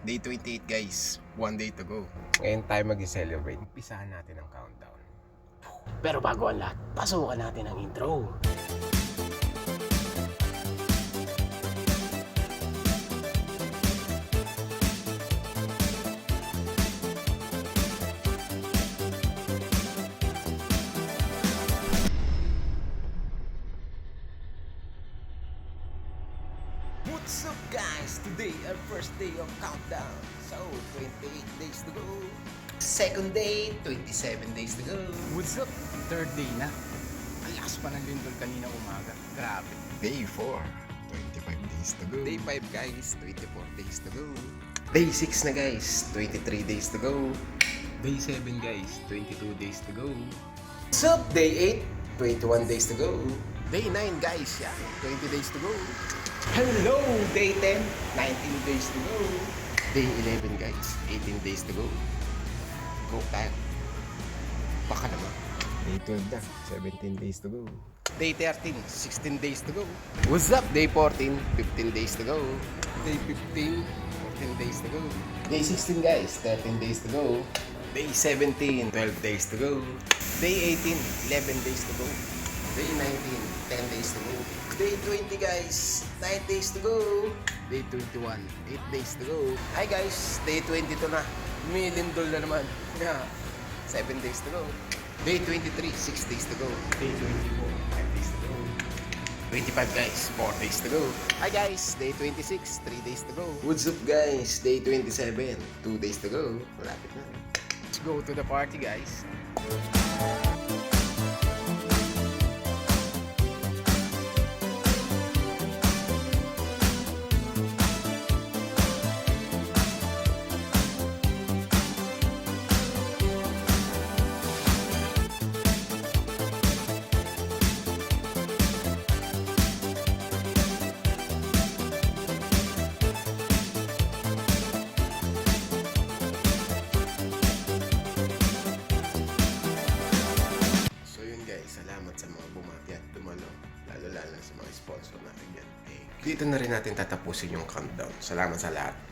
Day 28 guys. One day to go. Ngayon tayo mag-celebrate. Umpisahan natin ang countdown. Pero bago ang lahat, pasukan natin ang intro. What's up guys? Today our first day of countdown. So, 28 days to go. Second day, 27 days to go. What's up? Third day na. Ang lakas pa ng lindol kanina umaga. Grabe. Day 4, 25 days to go. Day 5 guys, 24 days to go. Day 6 na guys, 23 days to go. Day 7 guys, 22 days to go. What's up? Day 8, 21 days to go. Day 9 guys, yeah, 20 days to go. Hello! Day 10, 19 days to go. Day 11 guys, 18 days to go. Go tayo. Baka naman. Day 12 na, 17 days to go. Day 13, 16 days to go. What's up? Day 14, 15 days to go. Day 15, 14 days to go. Day 16 guys, 13 days to go. Day 17, 12 days to go. Day 18, 11 days to go. Day 19, 10 days to go. Day 20 guys, 9 days to go. Day 21, 8 days to go. Hi guys, day 22 na. Milindol na naman. Yeah. 7 days to go. Day 23, 6 days to go. Day 24, 5 days to go. 25 guys, 4 days to go. Hi guys, day 26, 3 days to go. What's up guys? Day 27, 2 days to go. Malapit na. Let's go to the party guys. Guys, salamat sa mga bumati at dumalo. Lalo-lalo sa mga sponsor natin yan. Eh, dito na rin natin tatapusin yung countdown. Salamat sa lahat.